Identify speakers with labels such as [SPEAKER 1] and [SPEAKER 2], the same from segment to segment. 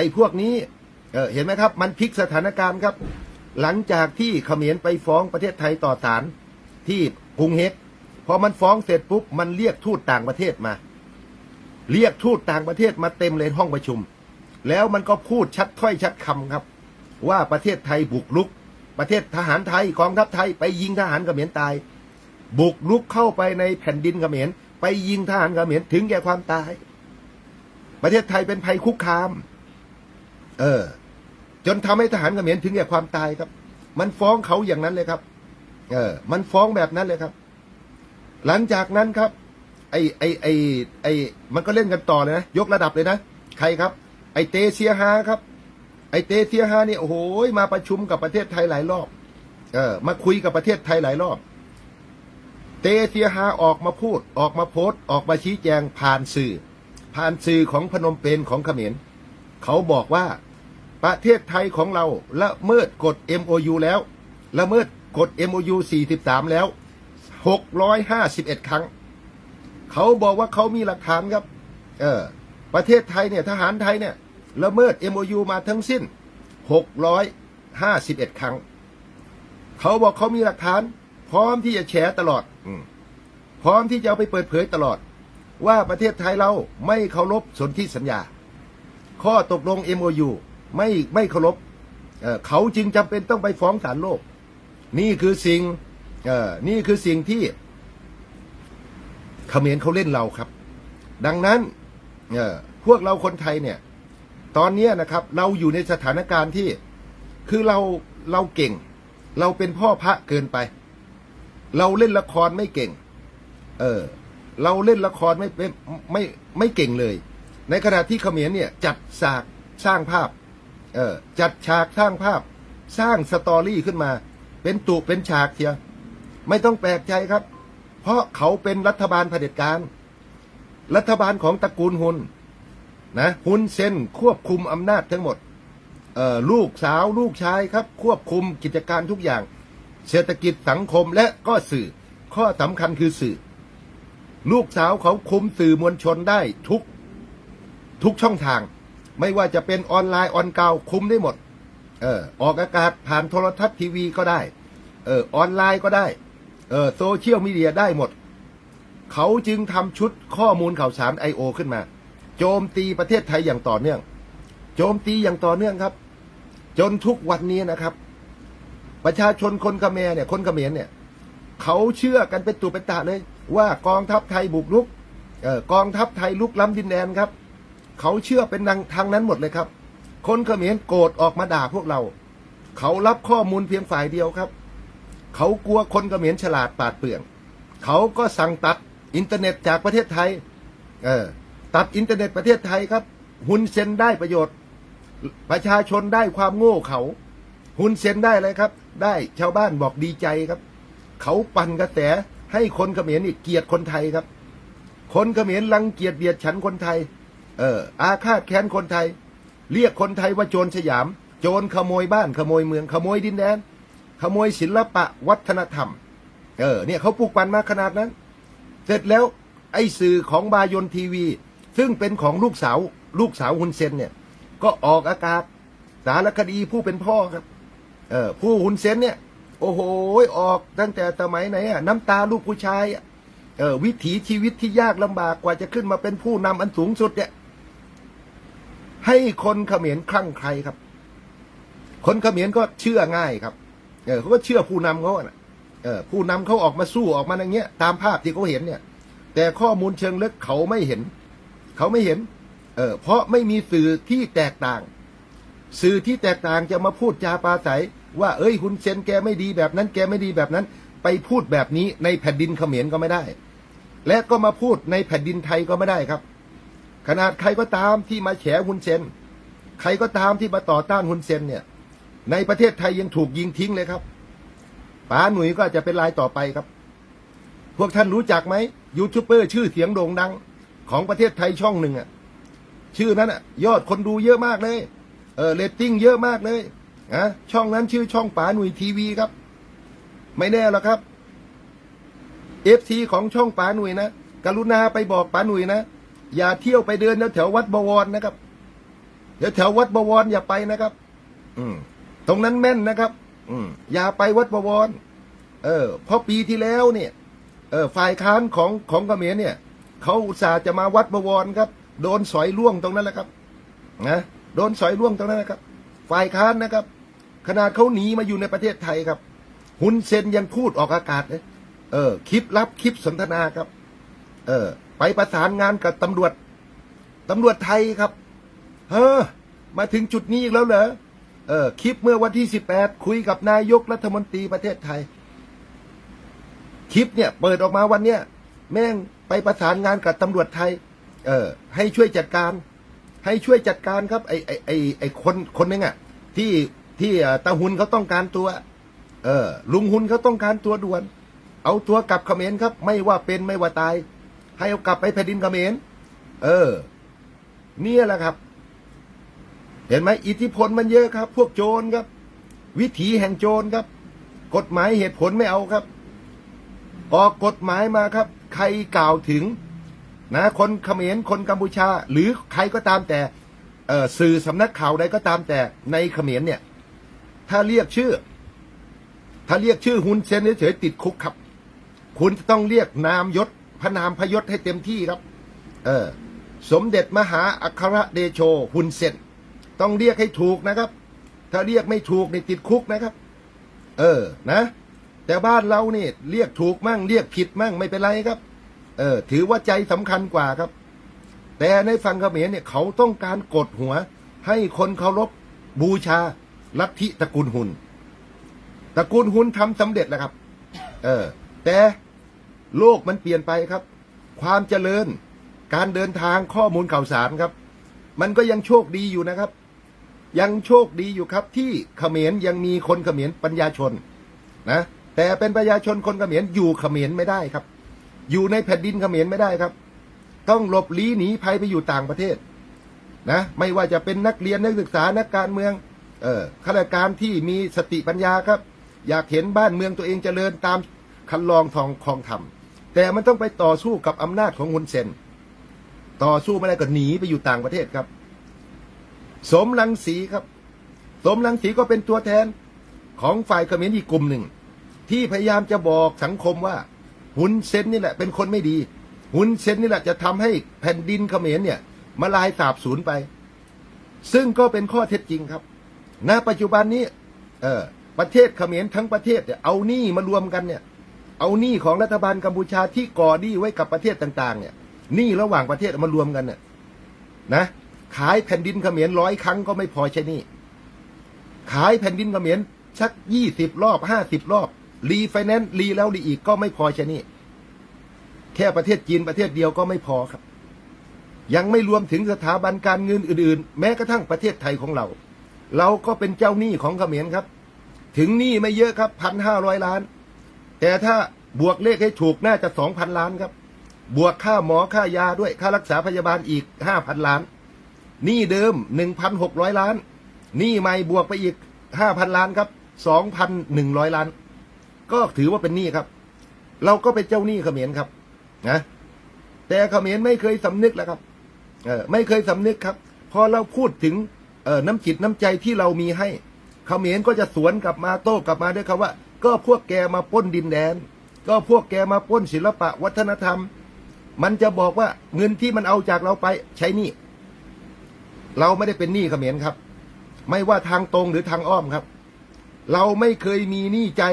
[SPEAKER 1] อ้พวกนี้เออเห็นไหมครับ มันพลิกสถานการณ์ครับ หลังจากที่เขมรไปฟ้องประเทศไทยต่อศาลที่กรุงเฮกพอมันฟ้องเสร็จปุ๊บมันเรียกทูตต่างประเทศมา เรียกทูตต่างประเทศมาเต็มเลยห้องประชุม แล้วมันก็พูดชัดถ้อยชัดคำครับ ว่าประเทศไทยบุกรุก ประเทศทหารไทยกองทัพไทยไปยิงทหารเขมรตาย บุกรุกเข้าไปในแผ่นดินเขมรไปยิงทหารเขมรถึงแก่ความตาย ประเทศไทยเป็นภัยคุกคาม เออ จนทำให้ทหารเขมรถึงแก่ความตายครับ มันฟ้องเขาอย่างนั้นเลยครับ เออ มันฟ้องแบบนั้นเลยครับ หลังจากนั้นครับ ไอไอไอไอมันก็เล่นกันต่อเลยนะยกระดับเลยนะใครครับ ไอเตเซียฮาครับ ไอเตเซียฮาเนี่ยโอ้โหมาประชุมกับประเทศไทยหลายรอบ เออ มาคุยกับประเทศไทยหลายรอบเตเซียฮาออกมาพูดออกมาโพสต์ออกมาชี้แจงผ่านสื่อ ผ่านสื่อของพนมเปญของเขมรเขาบอกว่า ประเทศไทยของเราละเมิดกฎ MOU แล้ว ละเมิดกฎ MOU 43 แล้ว 651 ครั้ง เขาบอกว่าเขามีหลักฐานครับ เออประเทศไทยเนี่ยทหารไทยเนี่ยละเมิด MOU มาทั้งสิ้น 651 ครั้ง เขาบอกเขามีหลักฐาน พร้อมที่จะแฉตลอดอพร้อมที่จะเอาไปเปิดเผยตลอด ว่าประเทศไทยเราไม่เคารพสนธิสัญญา ข้อตกลง MOU ไม่ไม่เคารพเขาจึงจำเป็นต้องไปฟ้องศาลโลก นี่คือสิ่งนี่คือสิ่งที่เขมรเขาเล่นเราครับ ดังนั้นพวกเราคนไทยเนี่ย ตอนนี้นะครับ เราอยู่ในสถานการณ์ที่คือเราเราเก่ง เราเป็นพ่อพระเกินไป เราเล่นละครไม่เก่ง เออ เราเล่นละครไม่ไม่ไม่ไม่เก่งเลย ในขณะที่เขมรเนี่ยจัดฉากสร้างภาพ เออจัดฉากสร้างภาพสร้างสตอรี่ขึ้นมา เป็นตุเป็นฉากเทียไม่ต้องแปลกใจครับ เพราะเขาเป็นรัฐบาลเผด็จการ รัฐบาลของตระกูลฮุนนะฮุนเซนควบคุมอำนาจทั้งหมดเออลูกสาวลูกชายครับ ควบคุมกิจการทุกอย่าง เศรษฐกิจสังคมและก็สื่อ ข้อสำคัญคือสื่อ ลูกสาวเขาคุมสื่อมวลชนได้ทุกทุกช่องทาง ไม่ว่าจะเป็นออนไลน์ออนเก่าคุมได้หมด เออออกอากาศผ่านโทรทัศน์ทีวีก็ได้ เออออนไลน์ก็ได้ เออโซเชียลมีเดียได้หมด เขาจึงทำชุดข้อมูลข่าวสารไอโอขึ้นมา โจมตีประเทศไทยอย่างต่อเนื่อง โจมตีอย่างต่อเนื่องครับ จนทุกวันนี้นะครับ ประชาชนคนเขมรเนี่ยคนเขมรเนี่ยเขาเชื่อกันเป็นตุเป็นตะเลยว่ากองทัพไทยบุกรุกเออกองทัพไทยลุกล้ำดินแดนครับ เขาเชื่อเป็นดังทางนั้นหมดเลยครับ คนเขมรโกรธออกมาด่าพวกเรา เขารับข้อมูลเพียงฝ่ายเดียวครับ เขากลัวคนเขมรฉลาดปาดเปรื่อง เขาก็สั่งตัดอินเทอร์เน็ตจากประเทศไทย เออ ตัดอินเทอร์เน็ตประเทศไทยครับ หุนเซนได้ประโยชน์ ประชาชนได้ความโง่เขา หุนเซนได้อะไรครับ ได้ชาวบ้านบอกดีใจครับ เขาปั่นกระแสให้คนเขมรนี่เกลียดคนไทยครับ คนเขมรรังเกียจเบียดฉันคนไทย เอออาฆาตแค้นคนไทย เรียกคนไทยว่าโจรสยาม โจรขโมยบ้านขโมยเมืองขโมยดินแดน ขโมยศิลปะวัฒนธรรม เออเนี่ยเขาปลูกปั่นมาขนาดนั้น เสร็จแล้วไอ้สื่อของบายอนทีวี ซึ่งเป็นของลูกสาวลูกสาวฮุนเซนเนี่ย ก็ออกอากาศสารคดีผู้เป็นพ่อครับ เออผู้ฮุนเซนเนี่ย โอ้โหออกตั้งแต่สมัยไหนอะน้ำตาลูกผู้ชายอะเออวิถีชีวิตที่ยากลำบากกว่าจะขึ้นมาเป็นผู้นำอันสูงสุดเนี่ย ให้คนเขมรคลั่งใครครับ คนเขมรก็เชื่อง่ายครับ เออเขาก็เชื่อผู้นำเขาอะนะเออผู้นำเขาออกมาสู้ออกมาอย่างเงี้ย ตามภาพที่เขาเห็นเนี่ย แต่ข้อมูลเชิงลึกเขาไม่เห็น เขาไม่เห็น เออเพราะไม่มีสื่อที่แตกต่าง สื่อที่แตกต่างจะมาพูดจาปาศัยว่า เอ้ยคุณเซนแกไม่ดีแบบนั้น แกไม่ดีแบบนั้น ไปพูดแบบนี้ในแผ่นดินเขมรก็ไม่ได้ และก็มาพูดในแผ่นดินไทยก็ไม่ได้ครับ ขนาดใครก็ตามที่มาแฉฮุนเซน ใครก็ตามที่มาต่อต้านฮุนเซนเนี่ย ในประเทศไทยยังถูกยิงทิ้งเลยครับป๋าหนุ่ยก็จะเป็นรายต่อไปครับ พวกท่านรู้จักไหมยูทูบเบอร์ชื่อเสียงโด่งดัง ของประเทศไทยช่องหนึ่งอะชื่อนั้นอะยอดคนดูเยอะมากเลยเออเรตติ้งเยอะมากเลยนะช่องนั้นชื่อช่องป๋าหนุ่ยทีวีครับ ไม่แน่หรอกครับเอฟซีของช่องป๋าหนุ่ยนะกรุณาไปบอกป๋าหนุ่ยนะ อย่าเที่ยวไปเดินแถววัดบวรนะครับเดี๋ยวแถววัดบวรอย่าไปนะครับ อืม ตรงนั้นแม่นนะครับ อืม อย่าไปวัดบวร เออเพราะปีที่แล้วเนี่ย เออ ฝ่ายค้านของของกเมรเนี่ยเขาอุตส่าห์จะมาวัดบวรครับ โดนสอยล่วงตรงนั้นแหละครับ นะ โดนสอยล่วงตรงนั้นนะครับ ฝ่ายค้านนะครับ ขนาดเขาหนีมาอยู่ในประเทศไทยครับ หุนเซนยังพูดออกอากาศเลยเออ คลิปลับคลิปสนทนาครับ เออ ไปประสานงานกับตำรวจตำรวจไทยครับเฮ้อมาถึงจุดนี้อีกแล้วเหรอ เออ คลิปเมื่อวันที่สิบแปดคุยกับนายกรัฐมนตรีประเทศไทย คลิปเนี่ย เปิดออกมาวันเนี้ยแม่งไปประสานงานกับตำรวจไทย เออ ให้ช่วยจัดการ ให้ช่วยจัดการครับ ไอไอไอไอคนคนนึงอะ ที่ที่ตาหุนเขาต้องการตัว เออ ลุงหุนเขาต้องการตัวด่วน เอาตัวกลับเขมรครับ ไม่ว่าเป็นไม่ว่าตาย ให้เอากลับไปแผ่นดินเขมรเออ เนี่ยแหละครับ เห็นไหมอิทธิพลมันเยอะครับ พวกโจรครับ วิถีแห่งโจรครับ กฎหมายเหตุผลไม่เอาครับ ออกกฎหมายมาครับ ใครกล่าวถึง นะคนเขมรคนกัมพูชา หรือใครก็ตามแต่สื่อสำนักข่าวใดก็ตามแต่ในเขมรเนี่ย ถ้าเรียกชื่อ ถ้าเรียกชื่อฮุนเซนเฉยๆติดคุกครับ คุณจะต้องเรียกนามยศ พระนามพยศให้เต็มที่ครับ เออ สมเด็จมหาอัครเดโชฮุนเซนต้องเรียกให้ถูกนะครับ ถ้าเรียกไม่ถูกในติดคุกนะครับ เออนะ แต่บ้านเราเนี่เรียกถูกมั่ง เรียกผิดมั่งไม่เป็นไรครับ เออ ถือว่าใจสำคัญกว่าครับ แต่ในฝั่งเขมรเนี่ยเขาต้องการกดหัว ให้คนเคารพบูชาลัทธิตระกูลหุนตระกูลหุนทำสำเร็จแล้วครับ เออ แต่ โลกมันเปลี่ยนไปครับ ความเจริญ การเดินทางข้อมูลข่าวสารครับ มันก็ยังโชคดีอยู่นะครับ ยังโชคดีอยู่ครับ ที่เขมรยังมีคนเขมรปัญญาชนนะแต่เป็นประชาชนคนเขมรอยู่เขมรไม่ได้ครับ อยู่ในแผ่นดินเขมรไม่ได้ครับ ต้องหลบลี้หนีภัยไปอยู่ต่างประเทศนะไม่ว่าจะเป็นนักเรียนนักศึกษานักการเมืองเออข้าราชการที่มีสติปัญญาครับ อยากเห็นบ้านเมืองตัวเองเจริญตามคันลองทองคองธรรม แต่มันต้องไปต่อสู้กับอำนาจของฮุนเซน ต่อสู้ไม่ได้ก็หนีไปอยู่ต่างประเทศครับ สมรังสีครับ สมรังสีก็เป็นตัวแทนของฝ่ายเขมรอีกกลุ่มหนึ่ง ที่พยายามจะบอกสังคมว่าหุนเซนนี่แหละเป็นคนไม่ดีหุนเซนนี่แหละจะทำให้แผ่นดินเขมรเนี่ยมาลายสาบสูญไป ซึ่งก็เป็นข้อเท็จจริงครับ ณ ปัจจุบันนี้ เออประเทศเขมรทั้งประเทศเนี่ยเอานี้มารวมกันเนี่ย เอาหนี้ของรัฐบาลกัมพูชาที่ก่อหนี้ไว้กับประเทศต่าง ๆ เนี่ยหนี้ระหว่างประเทศมารวมกันเนี่ยนะขายแผ่นดินเขมรร้อยครั้งก็ไม่พอใช่หนี่ขายแผ่นดินเขมรสักยี่สิบรอบห้าสิบรอบ รีไฟแนนซ์รีแล้วรีอีกก็ไม่พอใช่หนี่แค่ประเทศจีนประเทศเดียวก็ไม่พอครับ ยังไม่รวมถึงสถาบันการเงินอื่น ๆ แม้กระทั่งประเทศไทยของเรา เราก็เป็นเจ้าหนี้ของเขมรครับ ถึงหนี้ไม่เยอะครับพันห้าร้อยล้าน แต่ถ้าบวกเลขให้ถูกน่าจะสองพันล้านครับ บวกค่าหมอค่ายาด้วยค่ารักษาพยาบาลอีกห้าพันล้านหนี้เดิมหนึ่งพันหกร้อยล้านหนี้ใหม่บวกไปอีกห้าพันล้านครับสองพันหนึ่งร้อยล้าน ก็ถือว่าเป็นหนี้ครับ เราก็เป็นเจ้าหนี้เขมรครับนะแต่เขมรไม่เคยสำนึกแล้วครับเออไม่เคยสำนึกครับ พอเราพูดถึงเออน้ำจิตน้ำใจที่เรามีให้เขมรก็จะสวนกลับมาโต้กลับมาด้วยคำว่า ก็พวกแกมาป้นดินแดน ก็พวกแกมาป้นศิลปะวัฒนธรรม มันจะบอกว่าเงินที่มันเอาจากเราไปใช้หนี้เราไม่ได้เป็นหนี้เขมรครับ ไม่ว่าทางตรงหรือทางอ้อมครับ เราไม่เคยมีหนี้ใจ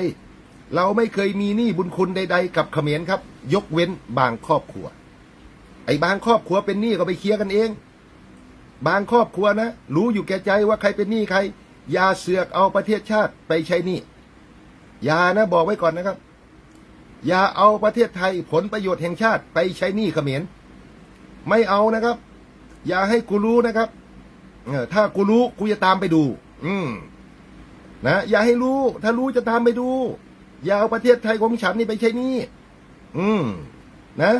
[SPEAKER 1] เราไม่เคยมีหนี้บุญคุณใด ๆ กับเขมรครับ ยกเว้นบางครอบครัว ไอ้บางครอบครัวเป็นหนี้ก็ไปเคลียร์กันเอง บางครอบครัวนะรู้อยู่แก่ใจว่าใครเป็นหนี้ใครอย่าเสือกเอาประเทศชาติไปใช้หนี้ อย่านะบอกไว้ก่อนนะครับ อย่าเอาประเทศไทยผลประโยชน์แห่งชาติไปใช้หนี้เขมร ไม่เอานะครับ อย่าให้กูรู้นะครับเออถ้ากูรู้กูจะตามไปดู อืมนะอย่าให้รู้ ถ้ารู้จะตามไปดู อย่าเอาประเทศไทยของฉันนี่ไปใช้หนี้อืม นะ